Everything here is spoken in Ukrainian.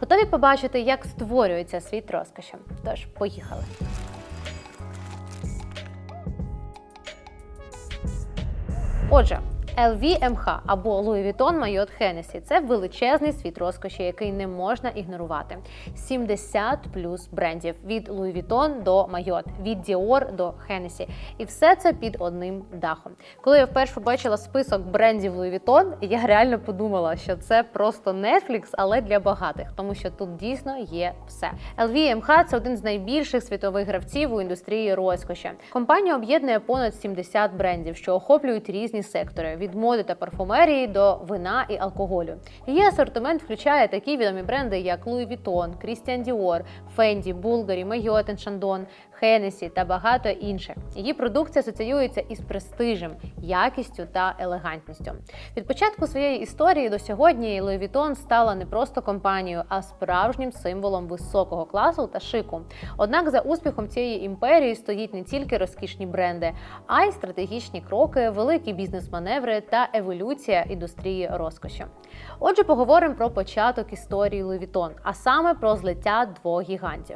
Готові побачити, як створюється світ розкоші? Тож, поїхали. Отже, LVMH або Louis Vuitton Marriott Hennessy – це величезний світ розкоші, який не можна ігнорувати. 70 плюс брендів від Louis Vuitton до Marriott, від Dior до Hennessy. І все це під одним дахом. Коли я вперше побачила список брендів Louis Vuitton, я реально подумала, що це просто Netflix, але для багатих, тому що тут дійсно є все. LVMH – це один з найбільших світових гравців у індустрії розкоші. Компанія об'єднує понад 70 брендів, що охоплюють різні сектори від моди та парфумерії до вина і алкоголю. Її асортимент включає такі відомі бренди, як Louis Vuitton, Christian Dior, Fendi, Bulgari, Marriott Chandon, Hennessy та багато інших. Її продукція асоціюється із престижем, якістю та елегантністю. Від початку своєї історії до сьогодні Louis Vuitton стала не просто компанією, а справжнім символом високого класу та шику. Однак за успіхом цієї імперії стоїть не тільки розкішні бренди, а й стратегічні кроки, великі бізнес-маневри та еволюція індустрії розкоші. Отже, поговоримо про початок історії Левітон, а саме про злиття двох гігантів